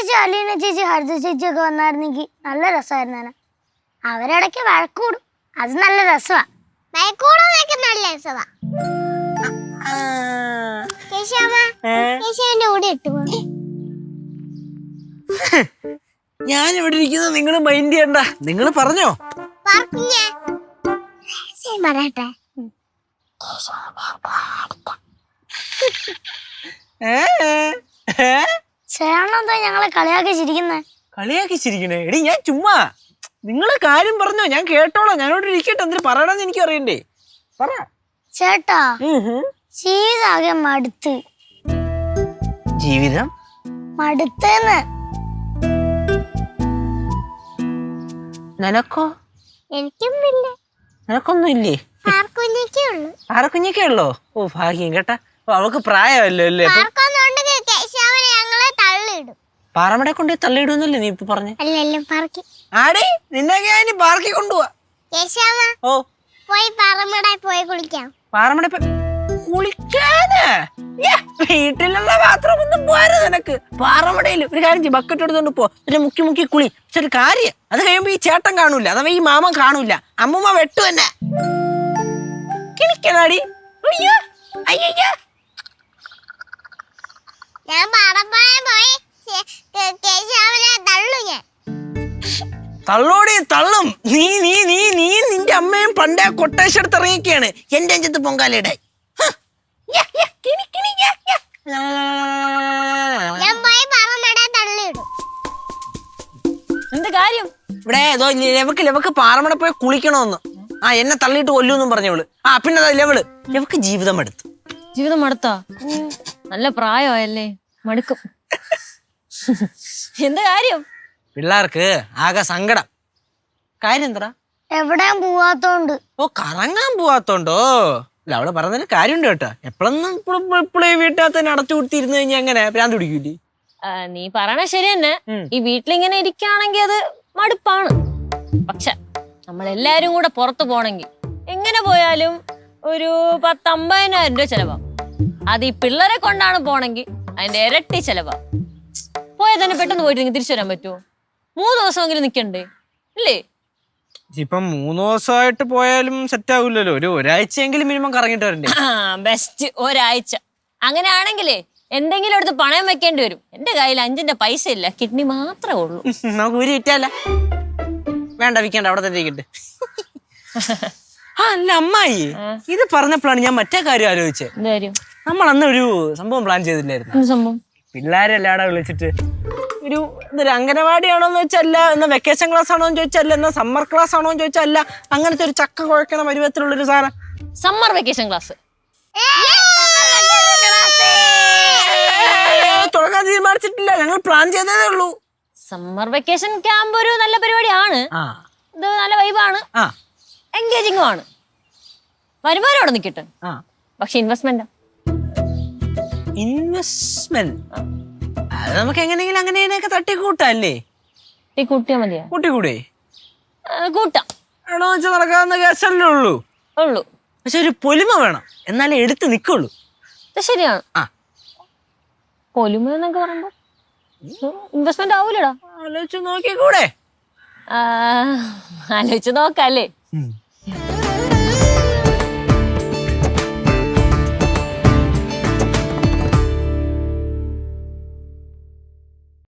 ചേച്ചി അലീന ചേച്ചി ഹരിത ചേച്ചി ഒക്കെ വന്നായിരുന്നെങ്കിൽ നല്ല രസമായിരുന്നേന അവരിടയ്ക്ക് വഴക്കൂടും. അത് നല്ല രസമാ. വഴക്കൂടുന്നൊക്കെ നല്ല രസമാ. കേശവ കേശവന്റെ കൂടെ ഇട്ടു ഞാൻ ഇവിടെ ഇരിക്കുന്നത് നിങ്ങൾ മൈൻഡ് ചെയ്യണ്ട. നിങ്ങൾ പറഞ്ഞോ? പറയട്ടെ. ഏ? ഏ? ചേട്ടനെന്താ ഞങ്ങളെ കളിയാക്കി ചിരിക്കുന്നത് കളിയാക്കി ചിരിക്കണേ? എടി ഞാൻ ചുമ്മാ. നിങ്ങളെ കാര്യം പറഞ്ഞോ ഞാൻ കേട്ടോളാം. ഞാനോട് ഇരിക്കട്ടെ എന്തിനു പറയണമെന്ന് എനിക്ക് അറിയണ്ടേ. പറ. ചേട്ടാ. ജീവിതാകെ മടുത്ത്. ജീവിതം? മടുത്തെന്ന്. നിനക്കോ? എനിക്കും ഇല്ല. നിനക്കൊന്നും ഇല്ലേ? ആർക്കുഞ്ഞിക്കേ ഉള്ളൂ. ആറക്കുഞ്ഞൊക്കെ ഉള്ളോ? ഓ ഭാഗ്യം കേട്ടാ. അവൾക്ക് പ്രായമല്ലോ അല്ലേ? പാറമടെ കൊണ്ട് തള്ളിയിടുന്നല്ലേ നീ ഇപ്പൊ പറഞ്ഞു? അല്ലല്ലോ ആടി നിന്നെ ഞാൻ പാർക്കി കൊണ്ടുപോവാ. ഓ. പോയി പോയി കുളിക്കാം. പാറമട കുളിക്കാന്? വീട്ടിലുള്ള ബാത്റൂം ഒന്നും പോരാ നിനക്ക്. പാറമടയിൽ ഒരു കാര്യം ചെയ്യ് ബക്കറ്റ് എടുത്തോണ്ട് പോ. പിന്നെ മുക്കി മുക്കി കുളി. പക്ഷെ ഒരു കാര്യം അത് കഴിയുമ്പോ ഈ ചേട്ടൻ കാണൂല അഥവാ ഈ മാമൻ കാണൂല. അമ്മൂമ്മ വെട്ടു തന്നെ കിളിക്കണാടി. അയ്യോ അയ്യോ തള്ളോടി തള്ളും. നീ നീ നീ നീ നിന്റെ അമ്മയും പണ്ടേ കൊട്ടേഷൻ എടുത്ത് ഇറങ്ങിയൊക്കെയാണ് എന്റെ അഞ്ചത്ത് പൊങ്കാലയുടെ എന്ത് കാര്യം? ഇവിടെ ഏതോ ലെവക്ക് ലെവക്ക് പാറമട പോയി കുളിക്കണമെന്ന് ആ എന്നെ തള്ളിയിട്ട് കൊല്ലൂന്നും പറഞ്ഞവൾ. ആ പിന്നെ ലെവൾ. ലെവക്ക് ജീവിതം എടുത്തു ജീവിതം മടുത്താ? നല്ല പ്രായമായല്ലേ? മടുക്കും. എന്ത് കാര്യം? പിള്ളേർക്ക് ആകെ സങ്കടം. കാര്യം എന്താ എവിടെയും പോവാത്തോണ്ട്. ഓ കറങ്ങാൻ പോവാത്തോണ്ടോ? അല്ല അവൾ പറഞ്ഞതിന് കാര്യമുണ്ട് കേട്ടോ. എപ്പോഴൊന്നും ഇപ്പോഴും ഈ വീട്ടിനകത്ത് തന്നെ അടച്ചു കൊടുത്തിരുന്നു കഴിഞ്ഞാൽ എങ്ങനെ? ഭ്രാന്ത് പിടിക്കൂലേ ആ, നീ പറയണ ശരി തന്നെ. ഉം. ഈ വീട്ടിലിങ്ങനെ ഇരിക്കുകയാണെങ്കിൽ അത് മടുപ്പാണ്. പക്ഷെ നമ്മളെല്ലാരും കൂടെ പുറത്തു പോണെങ്കിൽ എങ്ങനെ പോയാലും ഒരു പത്തമ്പതിനായിരം രൂപ ചെലവാകും അത് ഈ പിള്ളേരെ കൊണ്ടാണ് പോണെങ്കിൽ അതിന്റെ ഇരട്ടി ചെലവാകും പോയാൽ തന്നെ പെട്ടെന്ന് പോയിട്ട് നിങ്ങൾക്ക് തിരിച്ചു വരാൻ പറ്റുമോ മൂന്ന് ദിവസമെങ്കിലും നിക്കണ്ടേ? ഇല്ലേ? ഇപ്പം മൂന്ന് ദിവസമായിട്ട് പോയാലും സെറ്റ് ആവില്ലല്ലോ ഒരു ഒരാഴ്ചയെങ്കിലും മിനിമം കറങ്ങിട്ട് വരണ്ടേ? ബെസ്റ്റ് ഒരാഴ്ച. അങ്ങനെയാണെങ്കിലേ എന്തെങ്കിലും എടുത്ത് പണയം വെക്കേണ്ടി വരും. എന്റെ കയ്യിൽ അഞ്ചിന്റെ പൈസ ഇല്ല കിഡ്നി മാത്രമേ ഉള്ളൂ. നമുക്ക് ഊരി വിറ്റാല വേണ്ട വിൽക്കണ്ട അവിടെ തന്നെ ഇരിക്കട്ടെ. ആ അല്ല അമ്മായി ഇത് പറഞ്ഞപ്പോഴാണ് ഞാൻ മറ്റേ കാര്യം ആലോചിച്ചത് നമ്മൾ അന്ന് ഒരു സംഭവം പ്ലാൻ ചെയ്തില്ലായിരുന്നു? സംഭവം? പിള്ളേരെല്ലാടെ വിളിച്ചിട്ട് ഒരു ഇതൊരു അംഗനവാടിയാണോ എന്ന് വെച്ചല്ല എന്നാ വെക്കേഷൻ ക്ലാസ് ആണോ എന്ന് ചോദിച്ചല്ല എന്നാ സമ്മർ ക്ലാസ് ആണോ എന്ന് ചോദിച്ചല്ല അങ്ങനത്തെ ഒരു ചക്ക കുഴക്കണ പരുവത്തിലുള്ളൊരു സാധനം. സമ്മർ വെക്കേഷൻ ക്ലാസ് തുടങ്ങാൻ തീരുമാനിച്ചിട്ടില്ല. ഞങ്ങൾ പ്ലാൻ ചെയ്തതേ ഉള്ളൂ. സമ്മർ വെക്കേഷൻ ക്യാമ്പ് ഒരു നല്ല പരിപാടിയാണ്. ഇത് നല്ല വൈബാണ് ആ. എൻഗേജിങ്ങും ആണ്. വരുമാനം അവിടെ നിൽക്കട്ടെ. ആ. പക്ഷെ ഇൻവെസ്റ്റ്മെന്റ് ഇൻവെസ്റ്റ്മെന്റ് അത് നമുക്ക് എങ്ങനെയെങ്കിലും അങ്ങനെ ഇതിനെയൊക്കെ തട്ടിക്കൂട്ടല്ലേ? ഈ കൂട്ടിയാ മതിയാ? കൂട്ടിക്കൂടെ? ആ, കൂട്ടാം. എണോ വെച്ചാൽ നടക്കാവുന്ന കേസല്ലേ ഉള്ളൂ. ഉള്ളൂ. പക്ഷെ ഒരു പൊലിമ വേണം. എന്നാലേ എടുത്ത് നിൽക്കുള്ളൂ ഇത് ശരിയാണ്. ആ. പൊലിമ എന്നൊക്കെ പറയുമ്പോ ഇൻവെസ്റ്റ്മെന്റ് ആവൂലടാ. ആലോചിച്ച് നോക്കിക്കൂടെ? ആ, ആലോചിച്ച് നോക്കാം അല്ലേ